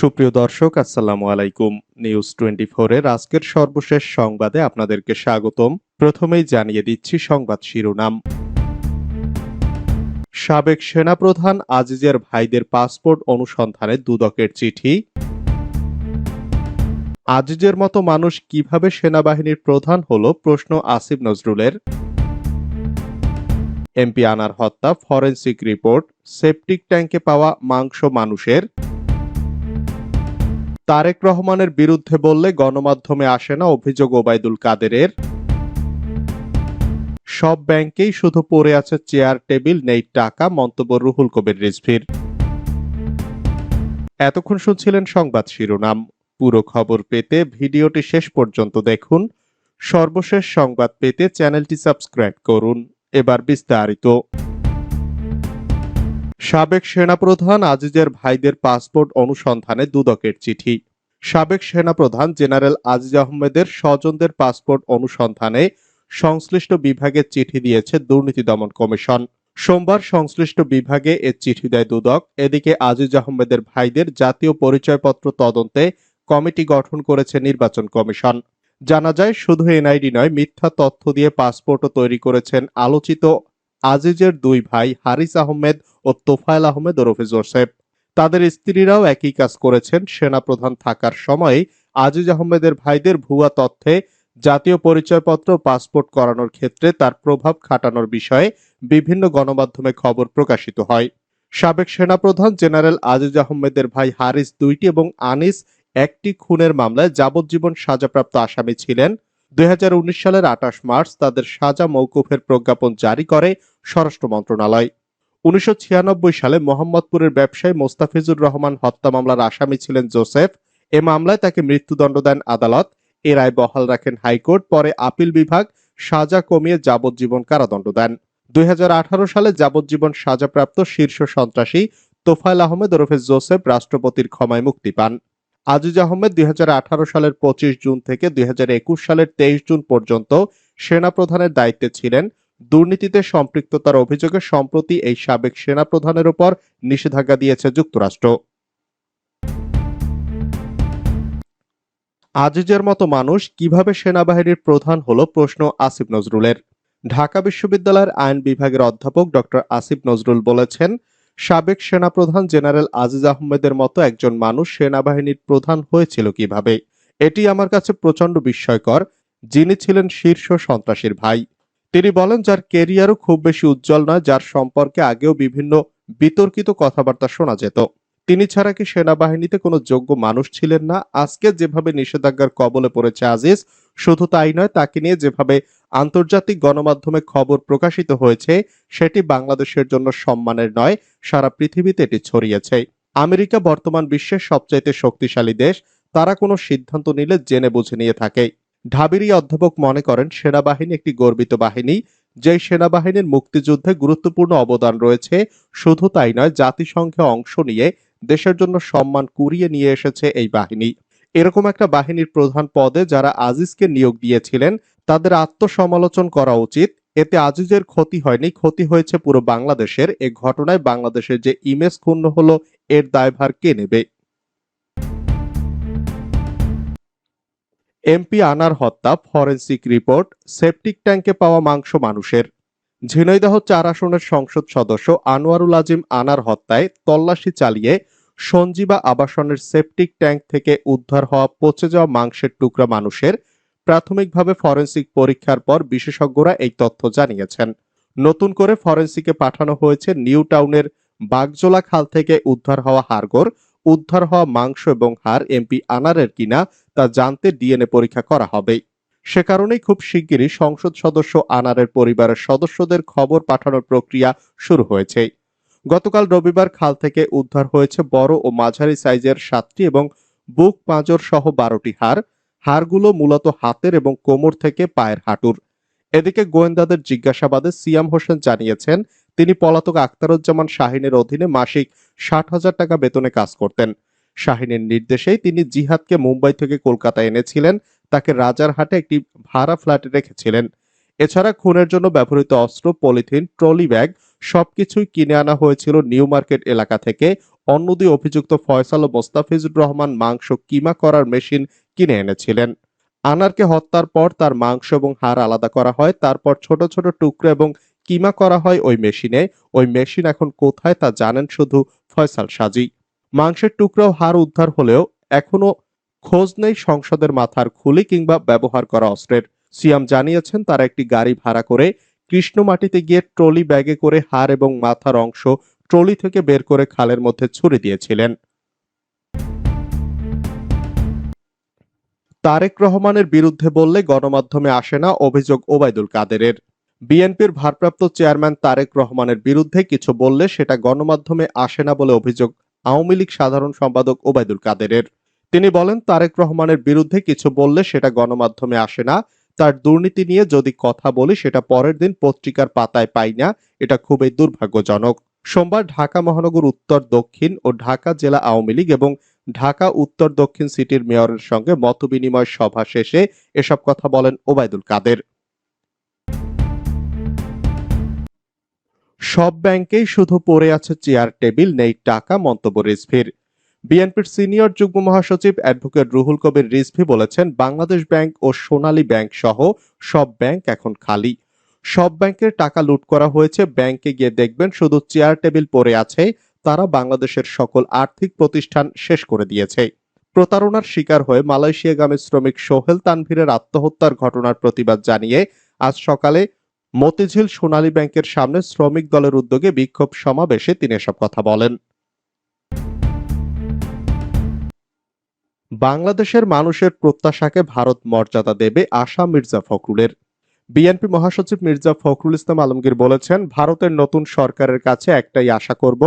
সুপ্রিয় দর্শক, আসসালামু আলাইকুম। নিউজ টোয়েন্টি এর আজকের সর্বশেষ সংবাদে আপনাদেরকে স্বাগতম। প্রথমেই জানিয়ে দিচ্ছি সংবাদ শিরোনাম। সাবেক সেনাপ্রধান আজিজের ভাইদের পাসপোর্ট অনুসন্ধানে দুদকের চিঠি। আজিজের মতো মানুষ কীভাবে সেনাবাহিনীর প্রধান হল প্রশ্ন আসিফ নজরুলের। এমপি আনার হত্যা, ফরেন্সিক রিপোর্ট, সেপটিক ট্যাঙ্কে পাওয়া মাংস মানুষের। তারেক রহমানের বিরুদ্ধে বললে গণমাধ্যমে আসে না অভিযোগ ওবায়দুল কাদেরের। সব ব্যাংকেই শুধু পড়ে আছে চেয়ার টেবিল, নেই টাকা, মন্তব্য রুহুল কবির রিজভির। এতক্ষণ শুনছিলেন সংবাদ শিরোনাম। পুরো খবর পেতে ভিডিওটি শেষ পর্যন্ত দেখুন। সর্বশেষ সংবাদ পেতে চ্যানেলটি সাবস্ক্রাইব করুন। এবার বিস্তারিত। সাবেক সেনাপ্রধান আজিজের ভাইদের পাসপোর্ট অনুসন্ধানে দুদকের চিঠি। সাবেক সেনাপ্রধান জেনারেল আজিজ আহমেদের স্বজনদের পাসপোর্ট অনুসন্ধানে সংশ্লিষ্ট বিভাগে চিঠি দিয়েছে দুর্নীতি দমন কমিশন। সোমবার সংশ্লিষ্ট বিভাগে এ চিঠি দেয় দুদক। এদিকে আজিজ আহমেদের ভাইদের জাতীয় পরিচয়পত্র তদন্তে কমিটি গঠন করেছে নির্বাচন কমিশন। জানা যায়, শুধু এনআইডি নয়, মিথ্যা তথ্য দিয়ে পাসপোর্টও তৈরি করেছেন আলোচিত আজিজের দুই ভাই হারিস আহমেদ ও তোফায়েল আহমেদ ওরফে জোসেফ। তাদের স্ত্রীরাও একই কাজ করেছেন, সেনাপ্রধান থাকার সময় আজিজ আহমেদের ভাইদের ভুয়া তথ্যে জাতীয় পরিচয়পত্র পাসপোর্ট করানোর ক্ষেত্রে তার প্রভাব খাটানোর বিষয়ে বিভিন্ন গণমাধ্যমে খবর প্রকাশিত হয়। সাবেক সেনাপ্রধান জেনারেল আজিজ আহমেদের ভাই হারিস দুইটি এবং আনিস একটি খুনের মামলায় যাবজ্জীবন সাজাপ্রাপ্ত আসামি ছিলেন। দুই হাজার উনিশ সালের আঠাশ মার্চ তাদের সাজা মৌকুফের প্রজ্ঞাপন জারি করে স্বরাষ্ট্র মন্ত্রণালয়। উনিশশো ছিয়ানব্বই সালে মোহাম্মদপুরের ব্যবসায়ী মোস্তাফিজুর রহমান হত্যা মামলার আসামি ছিলেন জোসেফ। এ মামলায় তাকে মৃত্যুদণ্ড দেন আদালত। এ রায় বহাল রাখেন হাইকোর্ট। পরে আপিল বিভাগ সাজা কমিয়ে যাবজ্জীবন কারাদণ্ড দেন। দুই হাজার আঠারো সালে যাবজ্জীবন সাজাপ্রাপ্ত শীর্ষ সন্ত্রাসী তোফায়েল আহমেদ ওরফে জোসেফ রাষ্ট্রপতির ক্ষমায় মুক্তি পান। আজিজ আহমেদ দুই হাজার আঠারো সালের পঁচিশ জুন থেকে দুই হাজার একুশ সালের তেইশ জুন পর্যন্ত সেনাপ্রধানের দায়িত্বে ছিলেন। দুর্নীতিতে সম্পৃক্ততার অভিযোগে সম্প্রতি এই সাবেক সেনাপ্রধানের উপর নিষেধাজ্ঞা দিয়েছে যুক্তরাষ্ট্র। আজিজের মতো মানুষ কীভাবে সেনাবাহিনীর প্রধান হলো প্রশ্ন আসিফ নজরুলের। ঢাকা বিশ্ববিদ্যালয়ের আইন বিভাগের অধ্যাপক ডক্টর আসিফ নজরুল বলেছেন সাবেক সেনাপ্রধান জেনারেল আজিজ আহমেদের মতো একজন মানুষ সেনাবাহিনীর প্রধান হয়েছিল কীভাবে? এটি আমার কাছে প্রচণ্ড বিস্ময়কর। যিনি ছিলেন শীর্ষ সন্ত্রাসীর ভাই। তিনি বলেন, যার কেরিয়ারও খুব বেশি উজ্জ্বল নয়, যার সম্পর্কে আগেও বিভিন্ন বিতর্কিত কথাবার্তা শোনা যেত। তিনি ছাড়া কি সেনাবাহিনীতে কোনো যোগ্য মানুষ ছিলেন না? আজকে যেভাবে নিষেধাজ্ঞার কবলে পড়েছে আজিজ শুধু তাই নয়, তাকে নিয়ে যেভাবে আন্তর্জাতিক গণমাধ্যমে খবর প্রকাশিত হয়েছে, সেটি বাংলাদেশের জন্য সম্মানের নয়, সারা পৃথিবীতে এটি ছড়িয়েছে। আমেরিকা বর্তমান বিশ্বের সবচাইতে শক্তিশালী দেশ, তারা কোনো সিদ্ধান্ত নিলে জেনে বুঝে নিয়ে থাকে। ঢাবিরি অধ্যাপক মনে করেন, সেনাবাহিনী একটি গর্বিত বাহিনী, যেই সেনাবাহিনীর মুক্তিযুদ্ধে গুরুত্বপূর্ণ অবদান রয়েছে, শুধু তাই নয়, জাতিসংঘে অংশ নিয়ে দেশের জন্য সম্মান কুড়িয়ে নিয়ে এসেছে এই বাহিনী। এরকম একটা বাহিনীর প্রধান পদে যারা আজিজকে নিয়োগ দিয়েছিলেন, তাদের আত্মসমালোচন করা উচিত। এতে আজিজের ক্ষতি হয়নি, ক্ষতি হয়েছে পুরো বাংলাদেশের। এ ঘটনায় বাংলাদেশের যে ইমেজ ক্ষুণ্ণ হলো, এর দায়ভার কে নেবে? এমপি আনার হত্যা, ফরেনসিক রিপোর্ট, সেপটিক ট্যাঙ্কে পাওয়া মাংস মানুষের। ঝিনাইদহ চার আসনের সংসদ সদস্য আনোয়ারুল আজিম আনার হত্যায় তল্লাশি চালিয়ে সঞ্জীবা আবাসনের সেপটিক ট্যাঙ্ক থেকে উদ্ধার হওয়া পচে যাওয়া মাংসের টুকরা মানুষের প্রাথমিকভাবে ফরেন্সিক পরীক্ষার পর বিশেষজ্ঞরা এই তথ্য জানিয়েছেন। নতুন করে ফরেন্সিকে পাঠানো হয়েছে নিউ টাউনের বাগজোলা খাল থেকে উদ্ধার হওয়া হাড়গোড়, উদ্ধার হওয়া মাংস এবং হাড় এমপি আনারের কিনা তা জানতে ডিএনএ পরীক্ষা করা হবে। সে কারণেই খুব শিগগিরই সংসদ সদস্য আনারের পরিবারের সদস্যদের খবর পাঠানোর প্রক্রিয়া শুরু হয়েছে। গতকাল রবিবার খাল থেকে উদ্ধার হয়েছে বড় ও মাঝারি সাইজের সাতটি এবং বুক পাঁজর সহ বারোটি হাড়। হাড়গুলো মূলত হাতের এবং কোমর থেকে পায়ের হাঁটুর। এদিকে গোয়েন্দাদের জিজ্ঞাসাবাদে সিয়াম হোসেন জানিয়েছেন, তিনি পলাতক আখতারুজ্জামান শাহিনের অধীনে মাসিক ষাট হাজার টাকা বেতনে কাজ করতেন। শাহিনের নির্দেশেই তিনি জিহাদকে মুম্বাই থেকে কলকাতা এনেছিলেন, তাকে রাজারহাটে একটি ভাড়া ফ্ল্যাটে রেখেছিলেন। এছাড়া খুনের জন্য ব্যবহৃত অস্ত্র, পলিথিন, ট্রলি ব্যাগ সবকিছুই কিনে আনা হয়েছিল নিউ মার্কেট এলাকা থেকে। অন্য দুই অভিযুক্ত ফয়সাল ও মোস্তাফিজুর রহমান মাংস কিমা করার মেশিন কিনে এনেছিলেন। আনারকে হত্যার পর তার মাংস এবং হাড় আলাদা করা হয়, তারপর ছোট ছোট টুকরো এবং কিমা করা হয় ওই মেশিনে। ওই মেশিন এখন কোথায় তা জানেন শুধু ফয়সাল সাজি। মাংসের টুকরো হাড় উদ্ধার হলেও এখনও খোঁজ নেই সংসদের মাথার খুলি কিংবা ব্যবহার করা অস্ত্রের। সিয়াম জানিয়েছেন, তারা একটি গাড়ি ভাড়া করে কৃষ্ণমাটিতে গিয়ে ট্রলি ব্যাগে করে হাড় এবং মাথার অংশ ট্রলি থেকে বের করে খালের মধ্যে ছুড়ে দিয়েছিলেন। তারেক রহমানের বিরুদ্ধে বললে গণমাধ্যমে আসে না অভিযোগ ওবায়দুল কাদেরের। বিএনপির ভারপ্রাপ্ত চেয়ারম্যান তারেক রহমানের বিরুদ্ধে কিছু বললে সেটা গণমাধ্যমে আসে না বলে অভিযোগ আওয়ামী লীগ সাধারণ সম্পাদক ওবায়দুল কাদেরের। তিনি বলেন, তারেক রহমানের বিরুদ্ধে কিছু বললে সেটা গণমাধ্যমে আসে না তার দুর্নীতি নিয়ে যদি কথা বলি, সেটা পরের দিন পত্রিকার পাতায় পাই না। এটা খুবই দুর্ভাগ্যজনক। সোমবার ঢাকা মহানগর উত্তর দক্ষিণ ও ঢাকা জেলা আওয়ামী লীগ এবং ঢাকা উত্তর দক্ষিণ সিটির মেয়রের সঙ্গে মতবিনিময় সভা শেষে এসব কথা বলেন ওবায়দুল কাদের। সব ব্যাংকেই শুধু পড়ে আছে চেয়ার, টেবিল, নেই টাকা, মন্তব্য রিজভির। বিএনপির সিনিয়র যুগ্ম মহাসচিব অ্যাডভোকেট রুহুল কবির রিজভি বলেছেন, বাংলাদেশ ব্যাংক ও সোনালী ব্যাংক সহ সব ব্যাংক এখন খালি। সব ব্যাংকের টাকা লুট করা হয়েছে, ব্যাংকে গিয়ে দেখবেন শুধু চেয়ার টেবিল পড়ে আছে, তারা বাংলাদেশের সকল আর্থিক প্রতিষ্ঠান শেষ করে দিয়েছে। প্রতারণার শিকার হয়ে মালয়েশিয়াগামী শ্রমিক সোহেল তানভীরের আত্মহত্যার ঘটনার প্রতিবাদ জানিয়ে আজ সকালে মতিঝিল সোনালী ব্যাংকের সামনে শ্রমিক দলের উদ্যোগে বিক্ষোভ সমাবেশে তিনি এসব কথা বলেন। বাংলাদেশের মানুষের প্রত্যাশাকে ভারত মর্যাদা দেবে আশা মির্জা ফখরুলের। বিএনপি মহাসচিব মির্জা ফখরুল ইসলাম আলমগীর বলেছেন, ভারতের নতুন সরকারের কাছে একটাই আশা করব,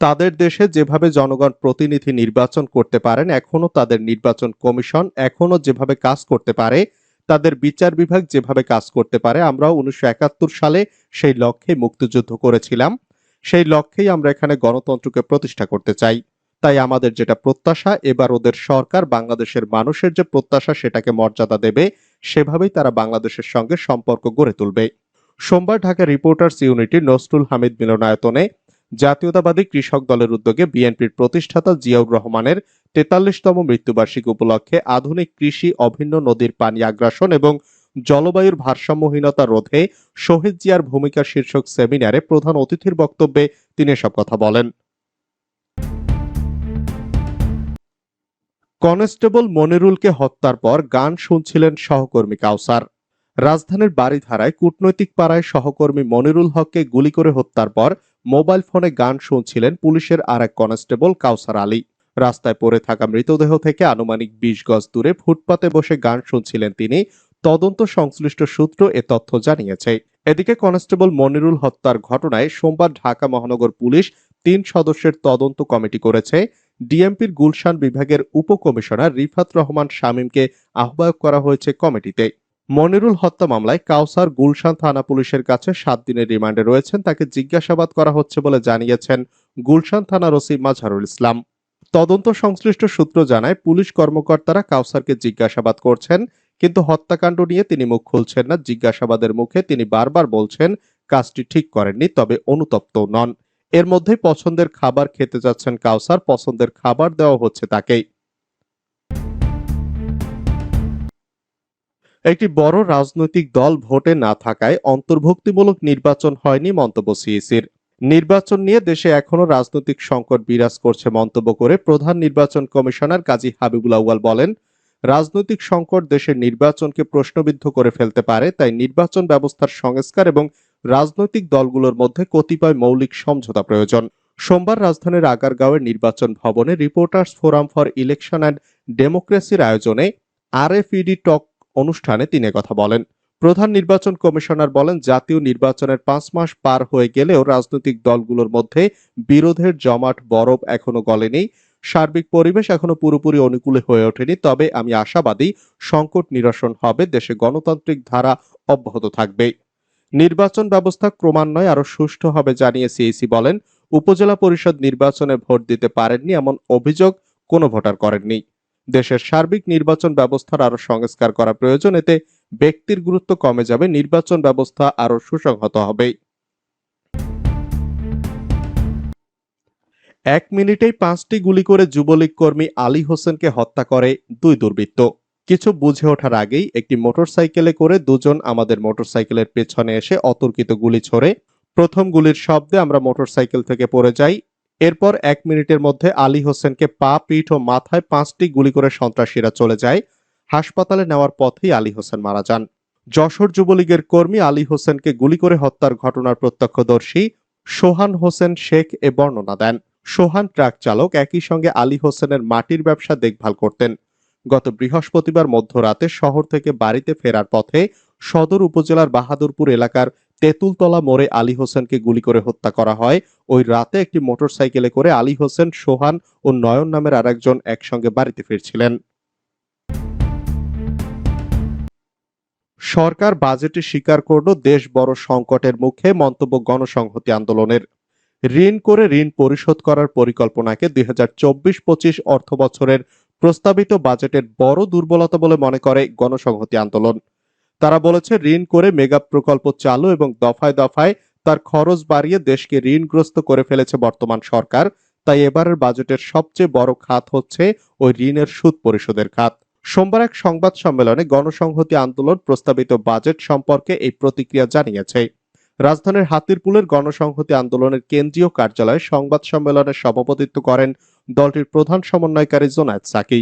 তাদের দেশে যেভাবে জনগণ প্রতিনিধি নির্বাচন করতে পারেন এখনও তাদের নির্বাচন কমিশন এখনও যেভাবে কাজ করতে পারে, তাদের বিচার বিভাগ যেভাবে কাজ করতে পারে, আমরাও উনিশশো সালে সেই লক্ষ্যে মুক্তিযুদ্ধ করেছিলাম, সেই লক্ষ্যেই আমরা এখানে গণতন্ত্রকে প্রতিষ্ঠা করতে চাই। তাই আমাদের যেটা প্রত্যাশা, এবার ওদের সরকার বাংলাদেশের মানুষের যে প্রত্যাশা সেটাকে মর্যাদা দেবে, সেভাবেই তারা বাংলাদেশের সঙ্গে সম্পর্ক গড়ে তুলবে। সোমবার ঢাকা রিপোর্টার্স ইউনিটি নসরুল হামিদ মিলনায়তনে জাতীয়তাবাদী কৃষক দলের উদ্যোগে বিএনপির প্রতিষ্ঠাতা জিয়াউর রহমানের তেতাল্লিশতম মৃত্যুবার্ষিকী উপলক্ষে আধুনিক কৃষি, অভিন্ন নদীর পানি আগ্রাসন এবং জলবায়ুর ভারসাম্যহীনতা রোধে শহীদ জিয়ার ভূমিকা শীর্ষক সেমিনারে প্রধান অতিথির বক্তব্যে তিনি এসব কথা বলেন। কনস্টেবল মনিরুলকে হত্যার পর গান শুনছিলেন সহকর্মী কাউসার। রাজধানীর বাড়িধারায় কূটনৈতিক পাড়ায় সহকর্মী মনিরুল হককে গুলি করে হত্যার পর মোবাইল ফোনে গান শুনছিলেন পুলিশের আর এক কনস্টেবল কাউসার আলী। রাস্তায় পড়ে থাকা মৃতদেহ থেকে আনুমানিক বিশ গজ দূরে ফুটপাতে বসে গান শুনছিলেন তিনি। তদন্ত সংশ্লিষ্ট সূত্র এ তথ্য জানিয়েছে। এদিকে কনস্টেবল মনিরুল হত্যার ঘটনায় সোমবার ঢাকা মহানগর পুলিশ তিন সদস্যের তদন্ত কমিটি করেছে। ডিএমপির গুলশান বিভাগের উপকমিশনার রিফাত রহমান শামীমকে আহ্বায়ক করা হয়েছে কমিটিতে। মনিরুল হত্যা মামলায় কাউসার গুলশান থানা পুলিশের কাছে সাত দিনের রিমান্ডে রয়েছেন, তাকে জিজ্ঞাসাবাদ করা হচ্ছে বলে জানিয়েছেন গুলশান থানার ওসি মাঝারুল ইসলাম। তদন্ত সংশ্লিষ্ট সূত্র জানায়, পুলিশ কর্মকর্তারা কাউসারকে জিজ্ঞাসাবাদ করছেন, কিন্তু হত্যাকাণ্ড নিয়ে তিনি মুখ খুলছেন না। জিজ্ঞাসাবাদের মুখে তিনি বারবার বলছেন, কাজটি ঠিক করেননি, তবে অনুতপ্ত নন। এর মধ্যেই পছন্দের খাবার খেতে যাচ্ছেন কাউসার, পছন্দের খাবার দেওয়া হচ্ছে তাকেই। একটি বড় রাজনৈতিক দল ভোটে না থাকায় অন্তর্ভুক্তিমূলক নির্বাচন হয়নি মন্তব্য সিইসির। নির্বাচন নিয়ে দেশে এখনও রাজনৈতিক সংকট বিরাজ করছে মন্তব্য করে প্রধান নির্বাচন কমিশনার কাজী হাবিবুল আউয়াল বলেন, রাজনৈতিক সংকট দেশের নির্বাচনকে প্রশ্নবিদ্ধ করে ফেলতে পারে, তাই নির্বাচন ব্যবস্থার সংস্কার এবং রাজনৈতিক দলগুলোর মধ্যে কতিপয় মৌলিক সমঝোতা প্রয়োজন। সোমবার রাজধানীর আগারগাঁওয়ের নির্বাচন ভবনে reporters forum for election and ডেমোক্রেসির আয়োজনে আরএফইডি টক অনুষ্ঠানে তিনি কথা বলেন। প্রধান নির্বাচন কমিশনার বলেন, জাতীয় নির্বাচনের পাঁচ মাস পার হয়ে গেলেও রাজনৈতিক দলগুলোর মধ্যে বিরোধের জমাট বরফ এখনও গলেনি। সার্বিক পরিবেশ এখনও পুরোপুরি অনুকূলে হয়ে ওঠেনি। তবে আমি আশাবাদী, সংকট নিরসন হবে, দেশে গণতান্ত্রিক ধারা অব্যাহত থাকবে। নির্বাচন ব্যবস্থা ক্রমান্বয়ে আরও সুষ্ঠু হবে জানিয়ে সিইসি বলেন। উপজেলা পরিষদ নির্বাচনে ভোট দিতে পারেননি এমন অভিযোগ কোনো ভোটার করেননি। দেশের সার্বিক নির্বাচন ব্যবস্থার আরও সংস্কার করা প্রয়োজন, এতে ব্যক্তির গুরুত্ব কমে যাবে, নির্বাচন ব্যবস্থা আরও সুসংহত হবে। এক মিনিটেই পাঁচটি গুলি করে যুবলীগ কর্মী আলী হোসেনকে হত্যা করে দুই দুর্বৃত্ত। কিছু বুঝে ওঠার আগেই একটি মোটরসাইকেলে করে দুজন আমাদের মোটরসাইকেলের পেছনে এসে অতর্কিত গুলি ছোড়ে। প্রথম গুলির শব্দে আমরা মোটরসাইকেল থেকে পড়ে যাই। এরপর এক মিনিটের মধ্যে আলী হোসেনকে পা, পিঠ ও মাথায় পাঁচটি গুলি করে সন্ত্রাসীরা চলে যায়। হাসপাতালে নেওয়ার পথেই আলী হোসেন মারা যান। যশোর যুবলীগের কর্মী আলী হোসেনকে গুলি করে হত্যার ঘটনার প্রত্যক্ষদর্শী সোহান হোসেন শেখ এ বর্ণনা দেন। সোহান ট্রাক চালক একই সঙ্গে আলী হোসেনের মাটির ব্যবসা দেখভাল করতেন। গত বৃহস্পতিবার মধ্যরাতে শহর থেকে বাড়িতে ফেরার পথে সদর উপজেলার বাহাদুরপুর এলাকার তেঁতুলতলা মোড়ে আলী হোসেনকে গুলি করে হত্যা করা হয়। ওই রাতে একটি মোটরসাইকেলে করে আলী হোসেন, সোহান ও নয়ন নামের আরেকজন একসঙ্গে বাড়িতে ফিরছিলেন। সরকার বাজেটে স্বীকার করল দেশ বড় সংকটের মুখে মন্তব্য গণসংহতি আন্দোলনের। ঋণ করে ঋণ পরিশোধ করার পরিকল্পনাকে দুই হাজার চব্বিশ পঁচিশ অর্থ বছরের প্রস্তাবিত বাজেটের বড় দুর্বলতা বলে মনে করে গণসংহতি আন্দোলন। তারা বলেছে, ঋণ করে মেগা প্রকল্প চালু এবং দফায় দফায় তার খরচ বাড়িয়ে দেশকে ঋণগ্রস্ত করে ফেলেছে বর্তমান সরকার। তাই এবারের বাজেটের সবচেয়ে বড় খাত হচ্ছে ওই ঋণের সুদ পরিশোধের খাত। সোমবার এক সংবাদ সম্মেলনে গণসংহতি আন্দোলন প্রস্তাবিত বাজেট সম্পর্কে এই প্রতিক্রিয়া জানিয়েছে। রাজধানীর হাতিরপুলের গণসংহতি আন্দোলনের কেন্দ্রীয় কার্যালয়ে সংবাদ সম্মেলনে সভাপতিত্ব করেন দলটির প্রধান সমন্বয়কারী জোনায়েদ সাকি।